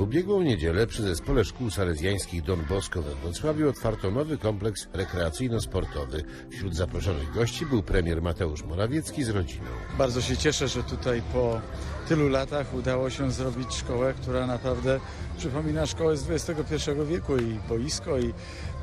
W ubiegłą niedzielę przy Zespole Szkół Salezjańskich Don Bosco we Wrocławiu otwarto nowy kompleks rekreacyjno-sportowy. Wśród zaproszonych gości był premier Mateusz Morawiecki z rodziną. Bardzo się cieszę, że tutaj po tylu latach udało się zrobić szkołę, która naprawdę przypomina szkołę z XXI wieku i boisko i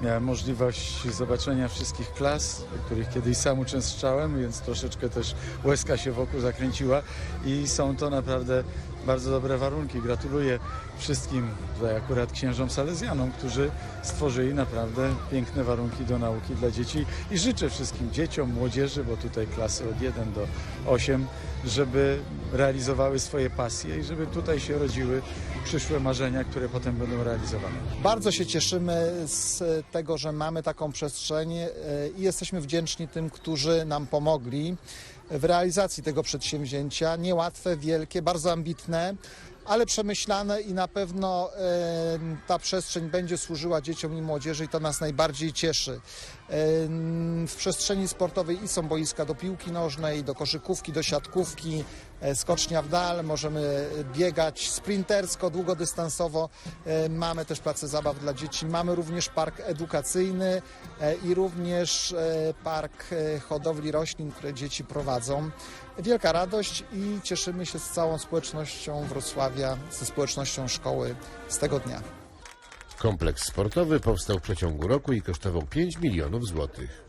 miałem możliwość zobaczenia wszystkich klas, których kiedyś sam uczęszczałem, więc troszeczkę też łezka się wokół zakręciła i są to naprawdę bardzo dobre warunki. Gratuluję wszystkim, tutaj akurat księżom salezjanom, którzy stworzyli naprawdę piękne warunki do nauki dla dzieci i życzę wszystkim dzieciom, młodzieży, bo tutaj klasy od 1 do 8, żeby realizowały swoje pasje i żeby tutaj się rodziły przyszłe marzenia, które potem będą realizowane. Bardzo się cieszymy z tego, że mamy taką przestrzeń e, i jesteśmy wdzięczni tym, którzy nam pomogli w realizacji tego przedsięwzięcia. Niełatwe, wielkie, bardzo ambitne, ale przemyślane i na pewno e, ta przestrzeń będzie służyła dzieciom i młodzieży i to nas najbardziej cieszy. E, W przestrzeni sportowej i są boiska do piłki nożnej, do koszykówki, do siatkówki, e, skocznia w dal, możemy biegać sprintersko, długodystansowo. E, Mamy też place zabaw dla dzieci, mamy również park edukacyjny e, i również e, park e, hodowli roślin, które dzieci prowadzą. Wielka radość i cieszymy się z całą społecznością Wrocławia, ze społecznością szkoły z tego dnia. Kompleks sportowy powstał w przeciągu roku i kosztował 5 milionów złotych.